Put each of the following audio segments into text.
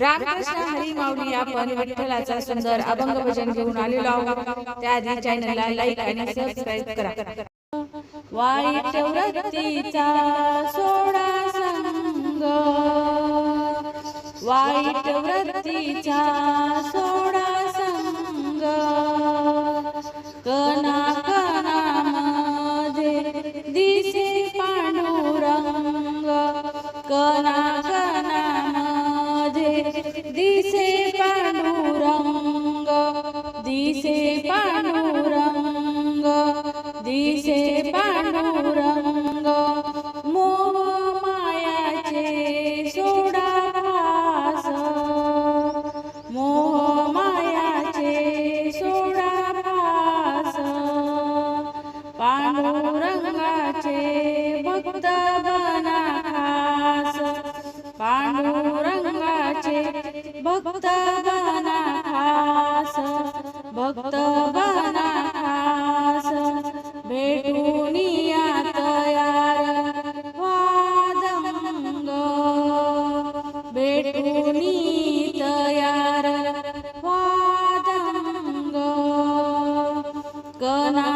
रामकृष्ण हरी माऊली आपण विठ्ठलाचा सुंदर अभंग भजन घेऊन आलेलो आहोत. त्याआधी चॅनलला लाईक आणि सबस्क्राईब करा. वाईट वृत्तीचा सोडा संग. वाईट वृत्तीचा सोडा संग. कना दिसे पांडुरंग मोह मायाचे सोडा भास मोह मायाचे सोडा भास पांडुरंगाचे भक्त बना खास पांडुरंगाचे भक्त बना खास भक्त कना कणामध्ये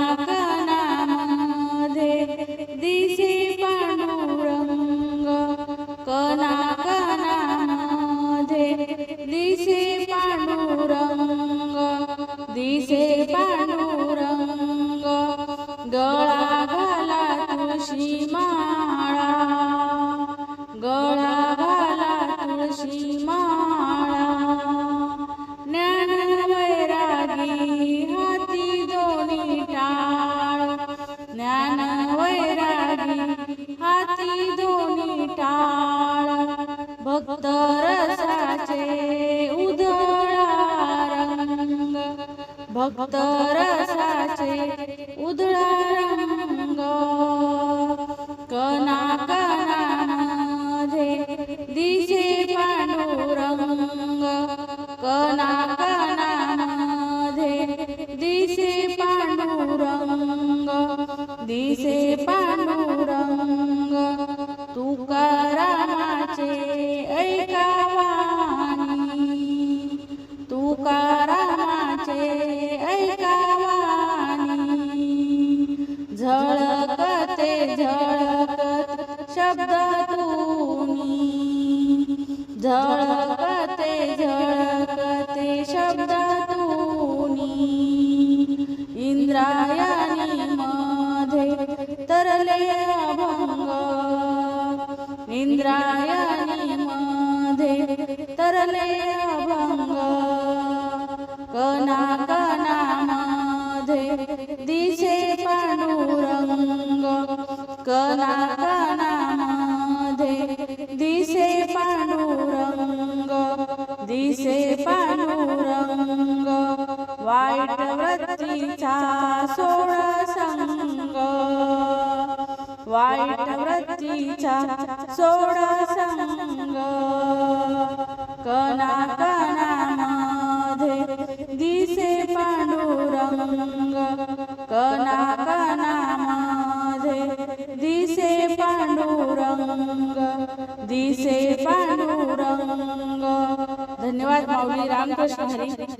भक्त रसाचे उधळा रंग कना कणामध्ये दिसे पांडुरंग कना कणामध्ये दिसे पांडुरंग दिसे पांडुरंग तुकारामाचे ऐकावानी तुकार झळकत शब्द तुनी झळकते झळकते शब्द तुनी इंद्रायणी मध्ये तरले अभंग. इंद्रायणी मध्ये तरले अभंग. कना कणामध्ये दिसे पांडुरंग वाईट वृत्तीचा सोळ संग वाईट वृत्तीचा सोळ संग कना कणामध्ये दिसे पांडुरंग कना कणामध्ये दिसे पांडुरंग दिसे पांडुरंग धन्यवाद मौली रामकृष्ण हरी